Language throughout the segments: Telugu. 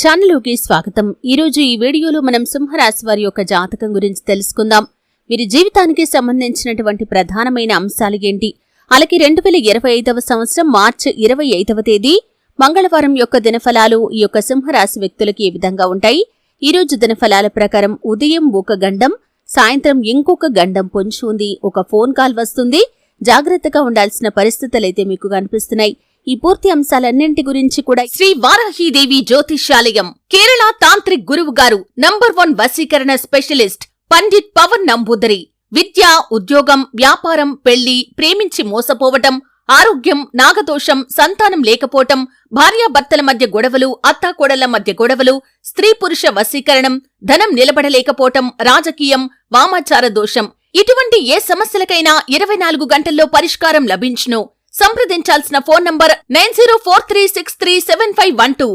ఛానల్లోకి స్వాగతం. ఈరోజు ఈ వీడియోలో మనం సింహరాశి వారి యొక్క జాతకం గురించి తెలుసుకుందాం. వీరి జీవితానికి సంబంధించినటువంటి ప్రధానమైన అంశాలు ఏంటి? అలాగే రెండు వేల ఇరవై ఐదవ సంవత్సరం మార్చి ఇరవై ఐదవ తేదీ మంగళవారం యొక్క దినఫలాలు ఈ యొక్క సింహరాశి వ్యక్తులకి ఏ విధంగా ఉంటాయి? ఈరోజు దినఫలాల ప్రకారం ఉదయం ఒక గండం సాయంత్రం ఇంకొక గండం పొంచి ఉంది. ఒక ఫోన్ కాల్ వస్తుంది. జాగ్రత్తగా ఉండాల్సిన పరిస్థితులైతే మీకు కనిపిస్తున్నాయి. ఈ పూర్తి అంశాలన్నింటి గురించి కూడా శ్రీ వారాహీదేవి జ్యోతిష్యాలయం కేరళ తాంత్రిక్ గురువు గారు నంబర్ వన్ వశీకరణ స్పెషలిస్ట్ పండిట్ పవన్ నంబూదరి. విద్య ఉద్యోగం వ్యాపారం పెళ్ళి ప్రేమించి మోసపోవటం ఆరోగ్యం నాగదోషం సంతానం లేకపోవటం భార్యాభర్తల మధ్య గొడవలు అత్తాకోడళ్ళ మధ్య గొడవలు స్త్రీ పురుష వశీకరణం ధనం నిలబడలేకపోవటం రాజకీయం వామాచార దోషం. ఇటువంటి ఏ సమస్యలకైనా ఇరవై నాలుగు గంటల్లో పరిష్కారం లభించును. సంప్రదించాల్సిన phone number nine zero four three six three seven five one two.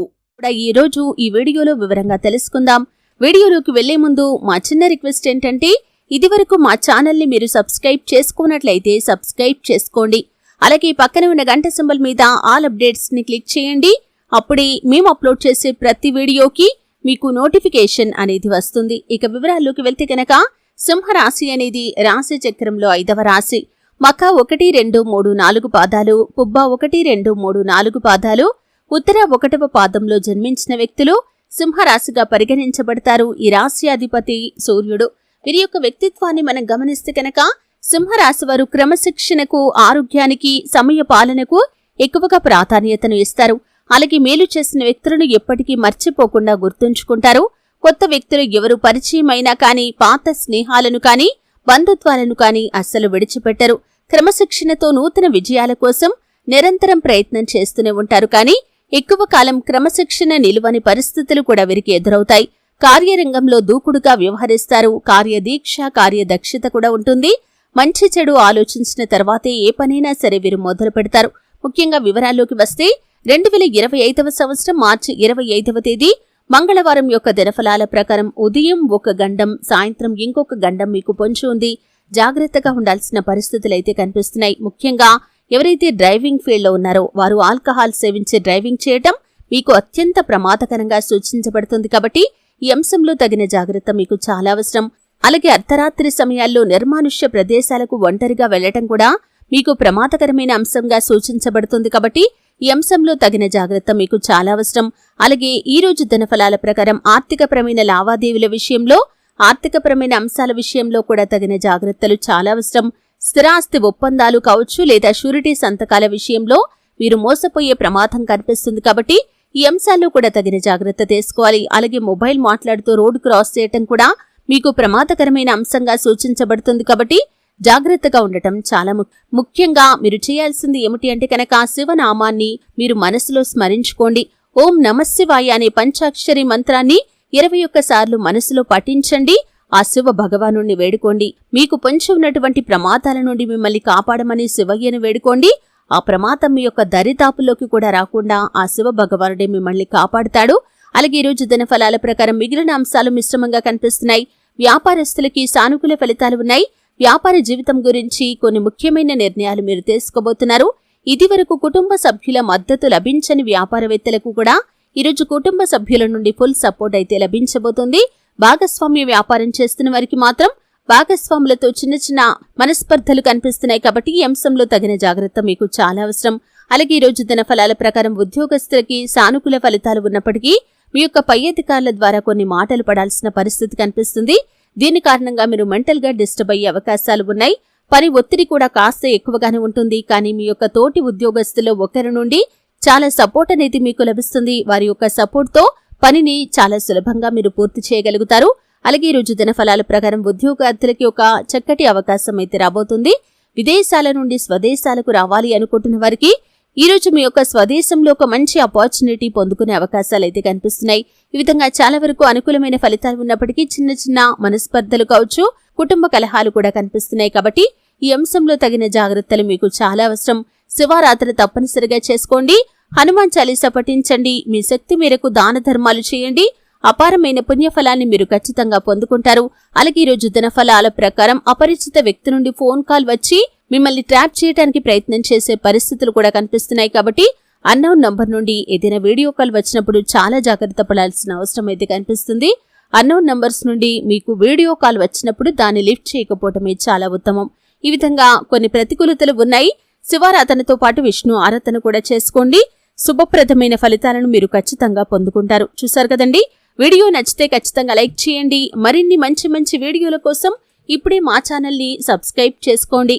ఈ రోజు ఈ వీడియోలో వివరంగా తెలుసుకుందాం. వీడియోలోకి వెళ్ళే ముందు మా చిన్న రిక్వెస్ట్ ఏంటంటే ఇదివరకు మా ఛానల్ని మీరు సబ్స్క్రైబ్ చేసుకున్నట్లయితే సబ్స్క్రైబ్ చేసుకోండి. అలాగే పక్కన ఉన్న గంట సింబల్ మీద ఆల్ అప్డేట్స్ని క్లిక్ చేయండి. అప్పుడే మేము అప్లోడ్ చేసే ప్రతి వీడియోకి మీకు నోటిఫికేషన్ అనేది వస్తుంది. ఇక వివరాల్లోకి వెళ్తే కనుక సింహరాశి అనేది రాశి చక్రంలో ఐదవ రాశి. మక ఒకటి రెండు మూడు నాలుగు పాదాలు పుబ్బ ఒకటి రెండు మూడు నాలుగు పాదాలు ఉత్తర ఒకటవ పాదంలో జన్మించిన వ్యక్తులు సింహరాశిగా పరిగణించబడతారు. ఈ రాశి అధిపతి సూర్యుడు. వీరి యొక్క వ్యక్తిత్వాన్ని మనం గమనిస్తే కనుక సింహరాశి వారు క్రమశిక్షణకు ఆరోగ్యానికి సమయ పాలనకు ఎక్కువగా ప్రాధాన్యతను ఇస్తారు. అలాగే మేలు చేసిన వ్యక్తులను ఎప్పటికీ మర్చిపోకుండా గుర్తుంచుకుంటారు. కొత్త వ్యక్తులు ఎవరు పరిచయమైనా కానీ పాత స్నేహాలను కానీ బంధుత్వాలను కానీ అస్సలు విడిచిపెట్టరు. క్రమశిక్షణతో నూతన విజయాల కోసం నిరంతరం ప్రయత్నం చేస్తూనే ఉంటారు కానీ ఎక్కువ కాలం క్రమశిక్షణ నిలువని పరిస్థితులు కూడా వీరికి ఎదురవుతాయి. కార్యరంగంలో దూకుడుగా వ్యవహరిస్తారు. కార్యదీక్ష కార్యదక్షత కూడా ఉంటుంది. మంచి చెడు ఆలోచించిన తర్వాతే ఏ పనైనా సరే వీరు మొదలు పెడతారు. ముఖ్యంగా వివరాల్లోకి వస్తే రెండు వేల ఇరవై ఐదవ సంవత్సరం మార్చి ఇరవై ఐదవ తేదీ మంగళవారం యొక్క దినఫలాల ప్రకారం ఉదయం ఒక గండం సాయంత్రం ఇంకొక గండం మీకు పొంచి ఉంది. జాగ్రత్తగా ఉండాల్సిన పరిస్థితులైతే కనిపిస్తున్నాయి. ముఖ్యంగా ఎవరైతే డ్రైవింగ్ ఫీల్డ్లో ఉన్నారో వారు ఆల్కహాల్ సేవించి డ్రైవింగ్ చేయటం మీకు అత్యంత ప్రమాదకరంగా సూచించబడుతుంది కాబట్టి ఈ అంశంలో తగిన జాగ్రత్త మీకు చాలా అవసరం. అలాగే అర్ధరాత్రి సమయాల్లో నిర్మానుష్య ప్రదేశాలకు ఒంటరిగా వెళ్ళటం కూడా మీకు ప్రమాదకరమైన అంశంగా సూచించబడుతుంది కాబట్టి ఈ అంశంలో తగిన జాగ్రత్త మీకు చాలా అవసరం. అలాగే ఈ రోజు ధనఫలాల ప్రకారం ఆర్థికపరమైన లావాదేవీల విషయంలో ఆర్థికపరమైన అంశాల విషయంలో కూడా తగిన జాగ్రత్తలు చాలా అవసరం. స్థిరాస్తి ఒప్పందాలు కావచ్చు లేదా షూరిటీ సంతకాల విషయంలో మీరు మోసపోయే ప్రమాదం కనిపిస్తుంది కాబట్టి ఈ అంశాల్లో కూడా తగిన జాగ్రత్త తీసుకోవాలి. అలాగే మొబైల్ మాట్లాడుతూ రోడ్డు క్రాస్ చేయటం కూడా మీకు ప్రమాదకరమైన అంశంగా సూచించబడుతుంది కాబట్టి జాగ్రత్తగా ఉండటం చాలా ముఖ్యంగా మీరు చేయాల్సింది ఏమిటి అంటే కనుక శివనామాన్ని మీరు మనసులో స్మరించుకోండి. ఓం నమశివాయ అనే పంచాక్షరి మంత్రాన్ని ఇరవై ఒక్కసార్లు మనసులో పఠించండి. ఆ శివ భగవాను వేడుకోండి. మీకు పొంచి ఉన్నటువంటి ప్రమాదాల నుండి మిమ్మల్ని కాపాడమని శివయ్యను వేడుకోండి. ఆ ప్రమాదం మీ యొక్క దరిదాపులోకి కూడా రాకుండా ఆ శివ భగవానుడే మిమ్మల్ని కాపాడుతాడు. అలాగే ఈ రోజు దినఫలాల ప్రకారం మిగిలిన అంశాలు మిశ్రమంగా కనిపిస్తున్నాయి. వ్యాపారస్తులకి సానుకూల ఫలితాలు ఉన్నాయి. వ్యాపార జీవితం గురించి కొన్ని ముఖ్యమైన నిర్ణయాలు మీరు తీసుకోబోతున్నారు. ఇదివరకు కుటుంబ సభ్యుల మద్దతు లభించని వ్యాపారవేత్తలకు కూడా ఈరోజు కుటుంబ సభ్యుల నుండి ఫుల్ సపోర్ట్ అయితే లభించబోతుంది. భాగస్వామ్య వ్యాపారం చేస్తున్న వారికి మాత్రం భాగస్వాములతో చిన్న చిన్న మనస్పర్ధలు కనిపిస్తున్నాయి కాబట్టి ఈ అంశంలో తగిన జాగ్రత్త మీకు చాలా అవసరం. అలాగే ఈరోజు రోజు దిన ఫలాల ప్రకారం ఉద్యోగస్తులకి సానుకూల ఫలితాలు ఉన్నప్పటికీ మీ యొక్క పై అధికారుల ద్వారా కొన్ని మాటలు పడాల్సిన పరిస్థితి కనిపిస్తుంది. దీని కారణంగా మీరు మెంటల్గా డిస్టర్బ్ అయ్యే అవకాశాలు ఉన్నాయి. పని ఒత్తిడి కూడా కాస్త ఎక్కువగానే ఉంటుంది. కానీ మీ యొక్క తోటి ఉద్యోగస్తులో ఒకరి నుండి చాలా సపోర్ట్ అనేది మీకు లభిస్తుంది. వారి యొక్క సపోర్ట్తో పనిని చాలా సులభంగా మీరు పూర్తి చేయగలుగుతారు. అలాగే ఈరోజు దినఫలాల ప్రకారం ఉద్యోగార్థులకి ఒక చక్కటి అవకాశం అయితే రాబోతుంది. విదేశాల నుండి స్వదేశాలకు రావాలి అనుకుంటున్న వారికి ఈరోజు మీ యొక్క స్వదేశంలో ఒక మంచి ఆపర్చునిటీ పొందుకునే అవకాశాలు అయితే కనిపిస్తున్నాయి. ఈ విధంగా చాలా వరకు అనుకూలమైన ఫలితాలు ఉన్నప్పటికీ చిన్న చిన్న మనస్పర్ధలు కావచ్చు కుటుంబ కలహాలు కూడా కనిపిస్తున్నాయి కాబట్టి ఈ అంశంలో తగిన జాగ్రత్తలు మీకు చాలా అవసరం. శివారాత్రి తప్పనిసరిగా చేసుకోండి. హనుమాన్ చాలీసా పఠించండి. మీ శక్తి మేరకు దాన ధర్మాలు చేయండి. అపారమైన పుణ్యఫలాన్ని మీరు ఖచ్చితంగా పొందుకుంటారు. అలాగే ఈరోజు దినఫలాల ప్రకారం అపరిచిత వ్యక్తి నుండి ఫోన్ కాల్ వచ్చి మిమ్మల్ని ట్రాప్ చేయడానికి ప్రయత్నం చేసే పరిస్థితులు కూడా కనిపిస్తున్నాయి కాబట్టి అన్నౌన్ నంబర్ నుండి ఏదైనా వీడియో కాల్ వచ్చినప్పుడు చాలా జాగ్రత్త పడాల్సిన అవసరం అయితే కనిపిస్తుంది. అన్నౌన్ నంబర్స్ నుండి మీకు వీడియో కాల్ వచ్చినప్పుడు దాన్ని లిఫ్ట్ చేయకపోవటమే చాలా ఉత్తమం. ఈ విధంగా కొన్ని ప్రతికూలతలు ఉన్నాయి. శివారాధనతో పాటు విష్ణు ఆరాధన కూడా చేసుకోండి. శుభప్రదమైన ఫలితాలను మీరు ఖచ్చితంగా పొందుకుంటారు. చూసారు కదండి? వీడియో నచ్చితే ఖచ్చితంగా లైక్ చేయండి. మరిన్ని మంచి మంచి వీడియోల కోసం ఇప్పుడే మా ఛానల్ని సబ్స్క్రైబ్ చేసుకోండి.